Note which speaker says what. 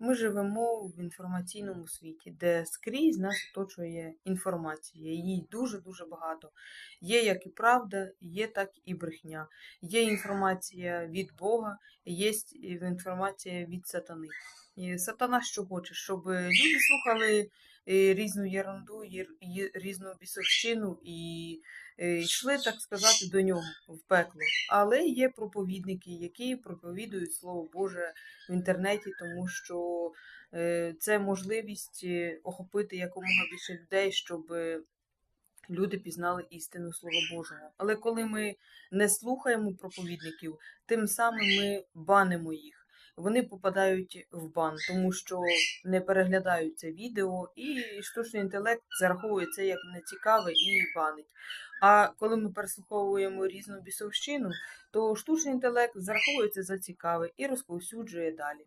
Speaker 1: Ми живемо в інформаційному світі, де скрізь нас оточує інформація. Її дуже-дуже багато. Є як і правда, є так і брехня. Є інформація від Бога, є інформація від сатани. І сатана що хоче, щоб люди слухали е, різну ерунду, різну бісовщину і е, йшли, так сказати, до нього в пекло. Але є проповідники, які проповідують Слово Боже в інтернеті, тому що е, це можливість е, охопити якомога більше людей, щоб е, люди пізнали істину Слова Божого. Але коли ми не слухаємо проповідників, тим самим ми банимо їх. Вони попадають в бан, тому що не переглядають це відео, і штучний інтелект зараховує це як нецікаве і банить. А коли ми переслуховуємо різну бісовщину, то штучний інтелект зараховує це за цікаве і розповсюджує далі.